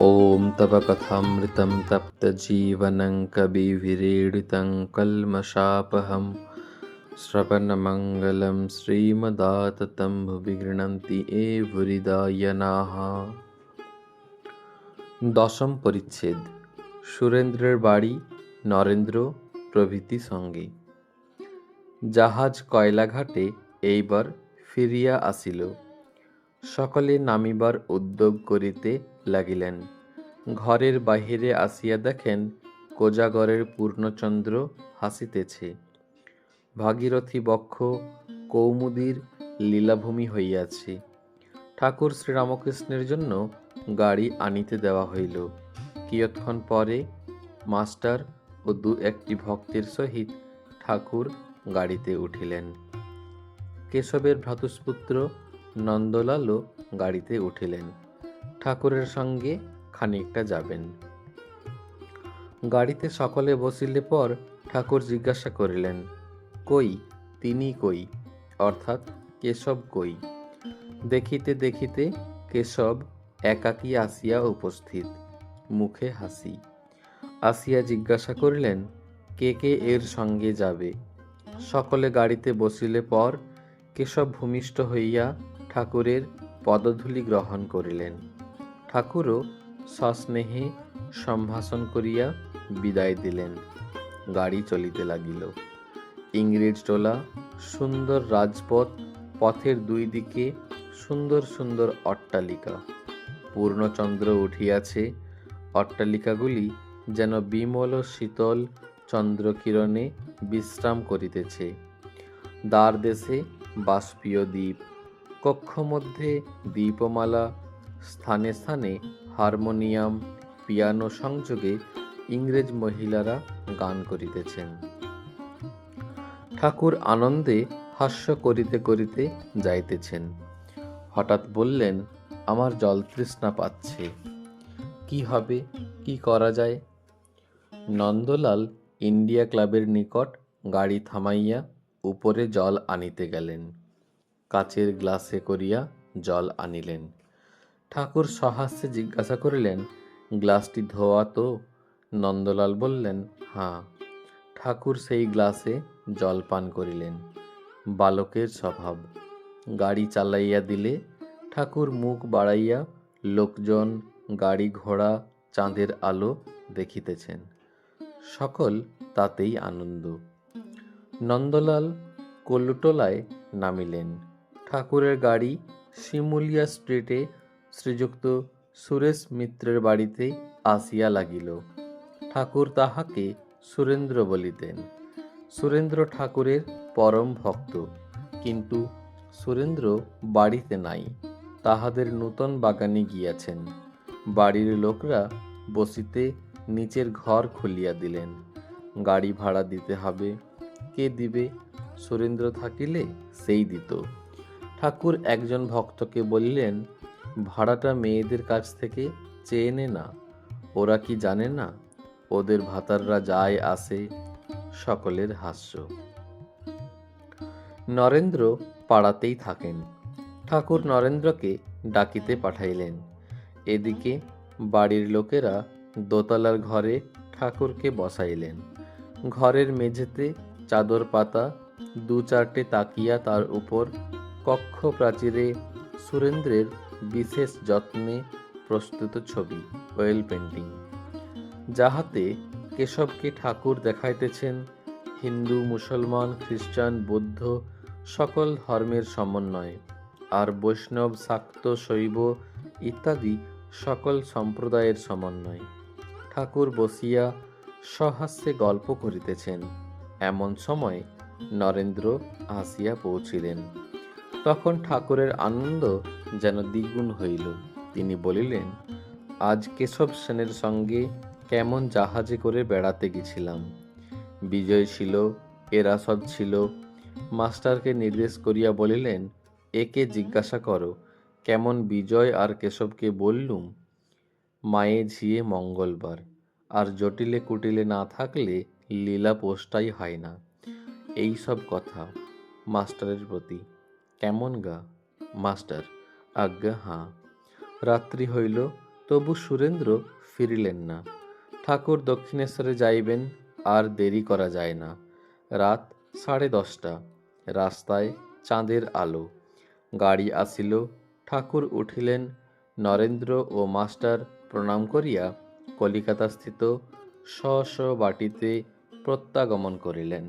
ॐ तव कथामृतं तप्तजीवनं कविभिरीडितं कल्मषापहं শ্রবণমঙ্গলম শ্রীমদাততম ভুবি গৃণন্তি এ ভুরিদায়নাহ দশম পরিচ্ছেদ সুরেন্দ্রের বাড়ি নরেন্দ্র প্রভৃতি সঙ্গে জাহাজ কয়লাঘাটে এইবার ফিরিয়া আসিল সকলে নামিবার উদ্যোগ করিতে লাগিলেন। ঘরের বাহিরে আসিয়া দেখেন কোজাগরের পূর্ণচন্দ্র হাসিতেছে। ভাগীরথী বক্ষ কৌমুদীর লীলাভূমি হইয়াছে। ঠাকুর শ্রীরামকৃষ্ণের জন্য গাড়ি আনিতে দেওয়া হইল। কিয়ৎক্ষণ পরে মাস্টার ও দু একটি ভক্তের সহিত ঠাকুর গাড়িতে উঠিলেন। কেশবের ভ্রাতুষ্পুত্র নন্দলালও গাড়িতে উঠিলেন। ঠাকুরের সঙ্গে খানিকটা যাবেন। গাড়িতে সকলে বসিলে পর ঠাকুর জিজ্ঞাসা করিলেন, কই, তিনি কই? অর্থাৎ কেশব কই? দেখিতে দেখিতে কেশব একাকী আসিয়া উপস্থিত, মুখে হাসি। আসিয়া জিজ্ঞাসা করিলেন, কে কে এর সঙ্গে যাবে? সকলে গাড়িতে বসিলে পর কেশব ভূমিষ্ঠ হইয়া ঠাকুরের পদধূলি গ্রহণ করিলেন। ঠাকুরও সস্নেহে সম্ভাষণ করিয়া বিদায় দিলেন। গাড়ি চলিতে লাগিল। ইংরেজ টোলা সুন্দর রাজপথ, পথের দুই দিকে সুন্দর সুন্দর অট্টালিকা। পূর্ণচন্দ্র উঠিয়াছে, অট্টালিকাগুলি যেন বিমল শীতল চন্দ্রকিরণে বিশ্রাম করিতেছে। দ্বার দেশে বাষ্পীয় দ্বীপ, কক্ষ মধ্যে দীপমালা স্থানে স্থানে হারমোনিয়াম, পিয়ানো সংযোগে ইংরেজ মহিলারা গান করিতেছেন। ঠাকুর আনন্দে হাস্য করিতে করিতে যাইতেছেন। হঠাৎ বললেন, আমার জল তৃষ্ণা পাচ্ছে। কি হবে? কি করা যায়? নন্দলাল ইন্ডিয়া ক্লাবের নিকট গাড়ি থামাইয়া উপরে জল আনিতে গেলেন। কাচের গ্লাসে করিয়া জল আনিলেন। ঠাকুর সহাস্যে জিজ্ঞাসা করিলেন, গ্লাসটি ধোয়া তো? নন্দলাল বললেন, হাঁ। ঠাকুর সেই গ্লাসে জল পান করিলেন। বালকের স্বভাব, গাড়ি চালাইয়া দিলে ঠাকুর মুখ বাড়াইয়া লোকজন গাড়ি ঘোড়া, চাঁদের আলো দেখিতেছেন। সকল তাতেই আনন্দ। নন্দলাল কল্লুটোলায় নামিলেন। ঠাকুরের গাড়ি শিমুলিয়া স্ট্রিটে শ্রীযুক্ত সুরেশ মিত্রের বাড়িতে আসিয়া লাগিল। ঠাকুর তাহাকে সুরেন্দ্র বলিতেন। সুরেন্দ্র ঠাকুরের পরম ভক্ত, কিন্তু সুরেন্দ্র বাড়িতে নাই, তাহাদের নূতন বাগানে গিয়াছেন। বাড়ির লোকরা বসিতে নিচের ঘর খুলিয়া দিলেন। গাড়ি ভাড়া দিতে হবে, কে দিবে? সুরেন্দ্র থাকিলে সেই দিত। ঠাকুর একজন ভক্তকে বললেন ভাড়াটা মেয়েদের কাছ থেকে চেয়ে নে। না ওরা কি জানে না? ওদের ভাতাররা যায় আসে সকলের হাস্য। নরেন্দ্র পাড়াতেই থাকেন। ঠাকুর নরেন্দ্রকে ডাকিতে পাঠাইলেন। এদিকে বাড়ির লোকেরা দোতলার ঘরে ঠাকুরকে বসাইলেন। ঘরের মেঝেতে চাদর পাতা দু চারটে তাকিয়া তার উপর কক্ষ প্রাচীরে সুরেন্দ্রের বিশেষ যত্নে প্রস্তুত ছবি ওয়েল পেন্টিং যাহাতে কেশবকে ঠাকুর দেখাইতেছেন হিন্দু, মুসলমান, খ্রিস্টান, বৌদ্ধ সকল ধর্মের সমন্বয়। আর বৈষ্ণব, শাক্ত, শৈব ইত্যাদি সকল সম্প্রদায়ের সমন্বয়। ঠাকুর বসিয়া সহাস্যে গল্প করিতেছেন। এমন সময় নরেন্দ্র আসিয়া পৌঁছিলেন। তখন ঠাকুরের আনন্দ যেন দ্বিগুণ হইল। তিনি বলিলেন, আজ কেশব সেনের সঙ্গে কেমন জাহাজে করে বেড়াতে গেছিলাম। বিজয় ছিল, এরা সব ছিল। মাস্টারকে নির্দেশ করিয়া বলিলেন, একে জিজ্ঞাসা করো, কেমন বিজয় আর কেশবকে বললুম? মায়ে ঝিয়ে মঙ্গলবার, আর জটিলে কুটিলে না থাকলে লীলা পোস্টাই হয় না। এই সব কথা মাস্টারের প্রতি কেমন গা? মাস্টার আজ্ঞা, হাঁ। রাত্রি হইল, তবু সুরেন্দ্র ফিরিলেন না। ঠাকুর দক্ষিণেশ্বরে যাইবেন, আর দেরি করা যায় না। রাত সাড়ে দশটা, রাস্তায় চাঁদের আলো। গাড়ি আসিল, ঠাকুর উঠিলেন, নরেন্দ্র ও মাস্টার প্রণাম করিয়া কলিকাতাস্থিত স্ব স্ব বাটিতে প্রত্যাগমন করিলেন।